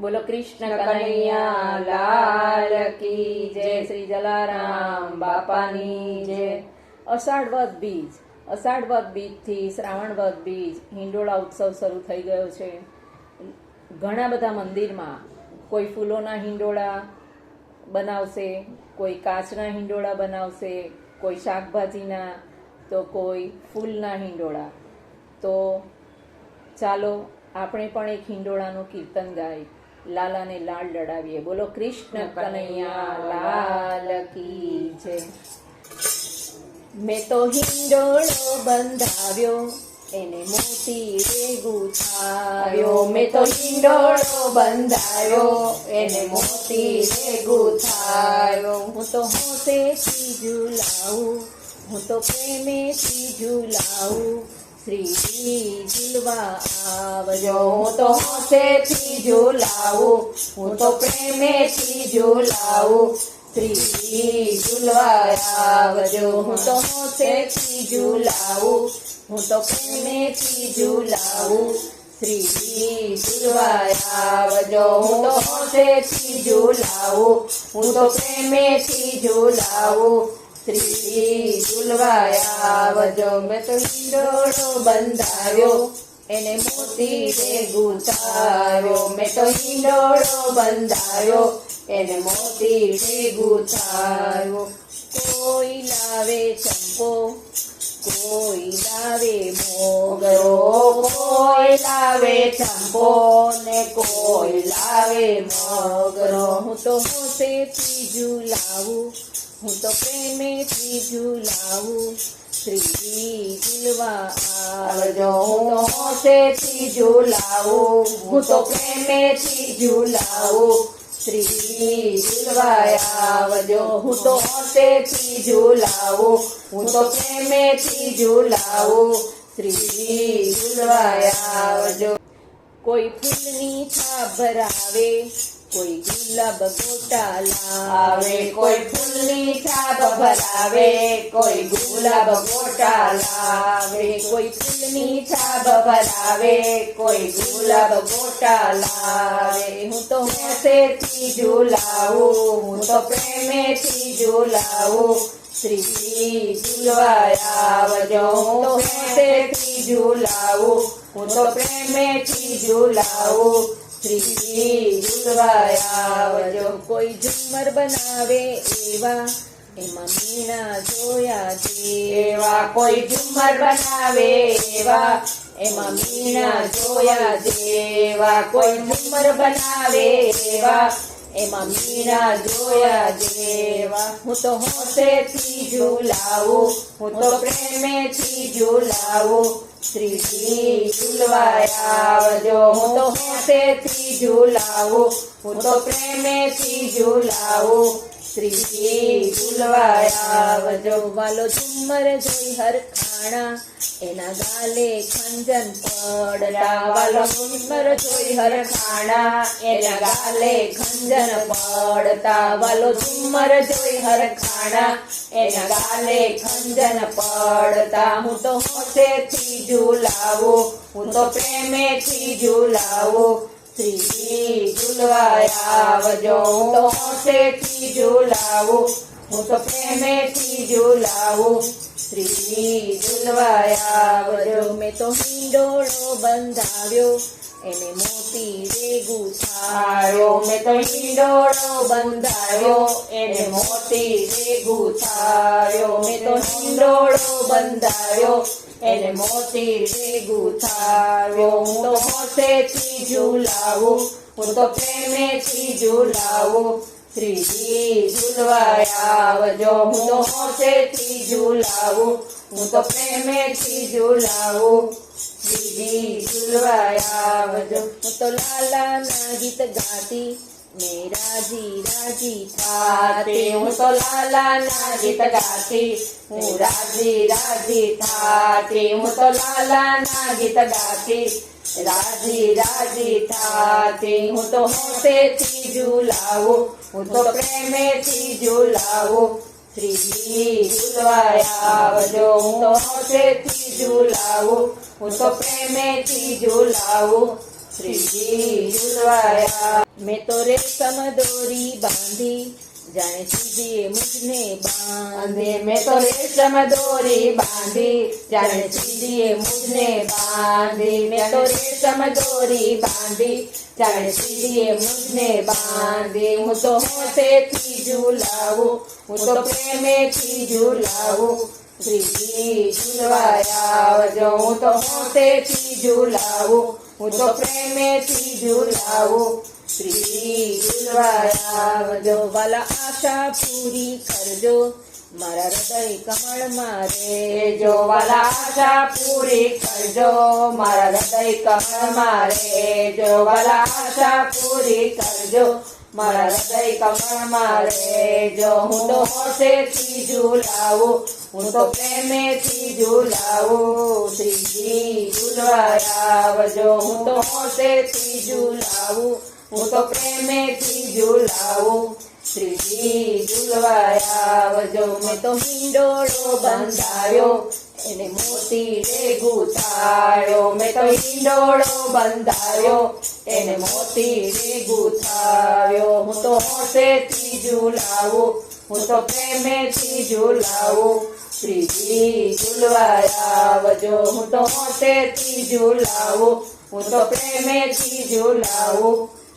બોલો કૃષ્ણ કનૈયા લાલ કી જય શ્રી જલારામ બાપાની જય. અષાઢ વદ બીજ અષાઢ વદ બીજથી શ્રાવણ વદ બીજ હિંડોળા ઉત્સવ શરૂ થઈ ગયો છે. ઘણા બધા મંદિરમાં કોઈ ફૂલોના હિંડોળા બનાવશે કોઈ કાચના હિંડોળા બનાવશે કોઈ શાકભાજીના તો કોઈ ફૂલના હિંડોળા. તો ચાલો આપણે પણ એક હિંડોળાનું કીર્તન ગાય લાલાને લાલ લડાવીએ. બોલો કૃષ્ણ કનૈયા લાલ કી જય. મેં તો હિંડોળો બંધાવ્યો એને મોતી રે ગુથાવ્યો મેં તો હિંડોળો બંધાયો એને મોતી રે ગુથાવ્યો હું તો હોશેથી ઝુલાવું હું તો પ્રેમેથી ઝુલાવું. શ્રી ઝુલવા આવજો હું તો હોશેથી ઝુલાવું હું તો પ્રેમેથી ઝુલાવું શ્રી ઝુલવા આવજો હું તો હોશેથી ઝુલાવું હું તો પ્રેમેથી ઝુલાવું શ્રી ઝુલવા આવજો હું તો હોશેથી ઝુલાવું હું તો પ્રેમેથી ઝુલાવું શ્રી ઝુલવા આવજો. મેં તો એને મોતી રે ગુથાવ્યો. મેં તો હિંડોળો એને મોતી રે કોઈ લાવે ચંપો, કોઈ લાવે મોગરો, કોઈ લાવે ચંપો ને કોઈ લાવે મોગરો. હું તો હોશેથી ઝુલાવું હું તો પ્રેમેથી ઝુલાવું શ્રી ઝુલવા આવજો હું તો હોશેથી ઝુલાવું હું તો પ્રેમેથી ઝુલાવું શ્રી ઝુલવા આવજો હું તો હોશેથી ઝુલાવું હું તો પ્રેમેથી ઝુલાવું શ્રી ઝુલવા આવજો કોઈ ફૂલની છાપ ભરાવે કોઈ ગુલાબ ગોટા લાવે કોઈ ફૂલની છાપ ભરાવે કોઈ ગુલાબ ગોટા લાવે કોઈ ફૂલની છાપ ભરાવે કોઈ ગુલાબ ગોટા લાવે હું તો હોશેથી ઝુલાવું હું તો પ્રેમેથી ઝુલાવું. શ્રી ઝુલવા આવજો હું તો હોશેથી ઝુલાવું. હું તો પ્રેમેથી ઝુલાવું. શ્રી આવજો કોઈ ઝુમર બનાવે એવા એમાં મીણા જોયા જેવા કોઈ ઝુમર બનાવે એવા એમાં મીણા જોયા જેવા કોઈ ઝુમર બનાવે એવા એમાં મીરા જોયા જેવા હું તો હોશેથી ઝુલાવું હું તો પ્રેમે થી ઝુલાવું શ્રી ઝુલવા આવજો હું તો હોશેથી ઝુલાવું હું તો પ્રેમેથી ઝુલાવું. શ્રી ઝુલવા આવજો વાલો ઝુમર જોઈ હરખાણા. એના ગાલે ખંજન પડતા, વાલો ઝુમર જોઈ હરખાણા. એના ગાલે ખંજન પડતા, વાલો ઝુમર જોઈ હરખાણા. એના ગાલે ખંજન પડતા, હું તો હોશેથી ઝુલાવું, હું તો પ્રેમેથી ઝુલાવું. શ્રી ઝુલવા આવજો હું તો ઝુલાવું. હું તો પ્રેમેથી ઝુલાવું. શ્રી ઝુલવાયા વજો મેં તો હિંડોળો બંધાવ્યો. એને મોતી રે ગુથાવ્યો મેં તો હિંડોળો બંધાયો એને મોતી રે ગુથાવ્યો મેં તો હિંડોળો બંધાયો એને મોતી રે ગુથાવ્યો હું તો હોશેથી ઝુલાવું. હું તો પ્રેમેથી ઝુલાવું. શ્રી ઝુલવા આવજો. હું તો હોશેથી ઝુલાવું, હું તો પ્રેમેથી ઝુલાવું. શ્રી ઝુલવા આવજો. હું તો લાલાના ગીત ગાતી મેં રાજી રાજી થાતી. હું તો લાલાના ગીત ગાતી, હું રાજી રાજી થાતી. હું તો લાલાના ગીત ગાતી રાજી રાજી થાતી, હું તો હોશેથી ઝુલાવું, હું તો પ્રેમેથી ઝુલાવું. શ્રી ઝુલવા આવજો, હું તો હોશેથી ઝુલાવું, હું તો પ્રેમેથી ઝુલાવું. શ્રીજી ઝુલવા મેં તો રેશમ દોરી બાંધી જાણે સીધીએ મુજને બાંધે બાંધે મેં તો રેશમ દોરી બાંધી જાણે સીધીએ મુજને બાંધી મેં તો રેશમ દોરી બાંધી જાણે સીધીએ મુજને બાંધી હું તો હોશેથી ઝૂલાવું હું તો પ્રેમેથી ઝૂલાવું શ્રીજી ઝૂલવાયા આવજો હું તો હોશેથી ઝૂલાવું હું તો પ્રેમેથી ઝૂલાવું શ્રીજી ઝૂલવાયા આવજો વાલા આશા પૂરી કરજો મારા હૃદય કમળ મારે જો વાલા આશા પૂરી કરજો મારા હૃદય કમળ મારે જો વાલા આશા પૂરી કરજો મારા હૃદય કમળ મારે જો હું તો હોશેથી ઝૂલાવું હું તો પ્રેમેથી ઝૂલાવું શ્રીજી ઝૂલવાયા આવજો હું તો હોશેથી ઝૂલાવું હું તો પ્રેમેથી ઝૂલાવું. શ્રીજી ઝુલવાયા આવજો. મેં તો હિંડોળો બંધાયો. એને મોતી રે ગુથાયો મેં તો હિંડોળો બંધાયો. એને મોતી રે ગુથાયો હું તો હોશેથી ઝૂલાવું. હું તો પ્રેમેથી ઝૂલાવું. શ્રીજી ઝુલવાયા આવજો. હું તો હોશેથી ઝૂલાવું. હું તો પ્રેમેથી ઝૂલાવું.